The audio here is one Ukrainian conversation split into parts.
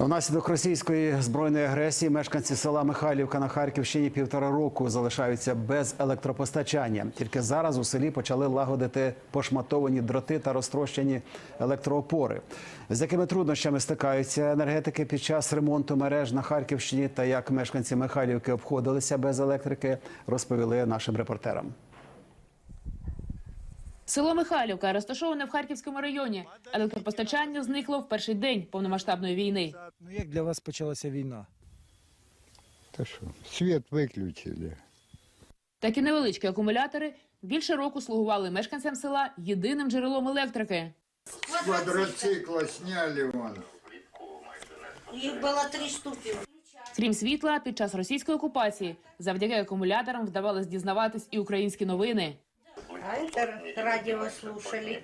Внаслідок російської збройної агресії мешканці села Михайлівка на Харківщині півтора року залишаються без електропостачання. Тільки зараз у селі почали лагодити пошматовані дроти та розтрощені електроопори. З якими труднощами стикаються енергетики під час ремонту мереж на Харківщині та як мешканці Михайлівки обходилися без електрики, розповіли нашим репортерам. Село Михайлівка розташоване в Харківському районі. Електропостачання зникло в перший день повномасштабної війни. Ну як для вас почалася війна? Та що, світ виключили. Такі невеличкі акумулятори більше року слугували мешканцям села єдиним джерелом електрики. Квадроцикла сняли вон. Їх було три штуки. Крім світла, під час російської окупації завдяки акумуляторам вдавалось дізнаватись і українські новини. А это радио слушали.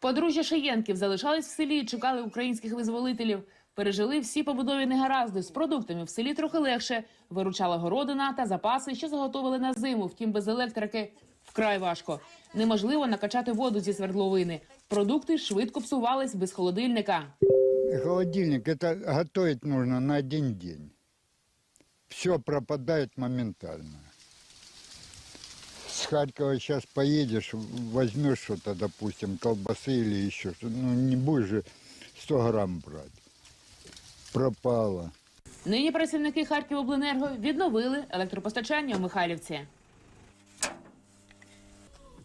Подружжя Шиєнків залишались в селі, і чекали українських визволителів. Пережили всі побудові негаразди. З продуктами в селі трохи легше. Виручала городина та запаси, що заготовили на зиму. Втім, без електрики вкрай важко. Неможливо накачати воду зі свердловини. Продукти швидко псувались без холодильника. Холодильник, это готовить нужно на один день. Все пропадает моментально. С Харькова сейчас поедешь, возьмешь что-то, допустим, колбасы или еще что ну не будешь же 100 грамм брать. Пропало. Нині працівники Харківобленерго відновили електропостачання у Михайлівці.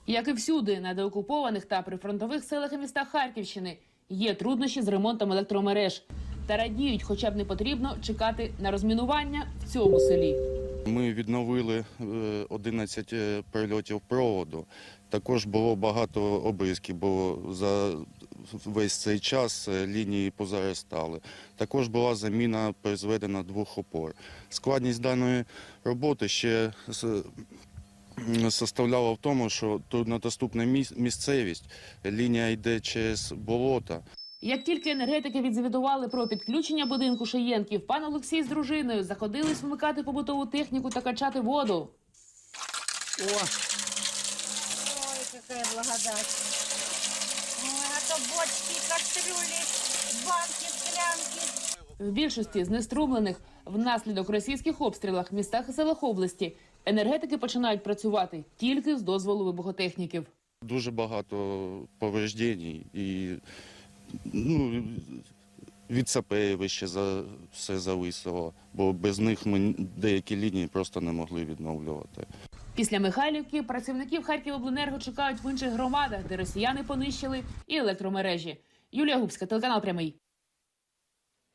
Як і всюди, на деокупованих та прифронтових селах і містах Харківщини є труднощі з ремонтом електромереж. Та радіють, хоча б не потрібно чекати на розмінування в цьому селі. Ми відновили е, 11 е, прильотів проводу. Також було багато обрізків, бо за весь цей час е, лінії позаростали. Також була заміна призведена двох опор. Складність даної роботи ще составляла в тому, що труднодоступна міс- місцевість, лінія йде через болота. Як тільки енергетики відзвітували про підключення будинку Шиєнків, пан Олексій з дружиною заходились вмикати побутову техніку та качати воду. Ой, какая благодать. Ой, а то бочки, кастрюли, банки, склянки. В більшості знеструмлених внаслідок російських обстрілах містах і селах області енергетики починають працювати тільки з дозволу вибухотехніків. Дуже багато повреждень і ну, від саперів ще за все зависело, бо без них ми деякі лінії просто не могли відновлювати. Після Михайлівки працівників Харківобленерго чекають в інших громадах, де росіяни понищили і електромережі. Юлія Губська, телеканал Прямий.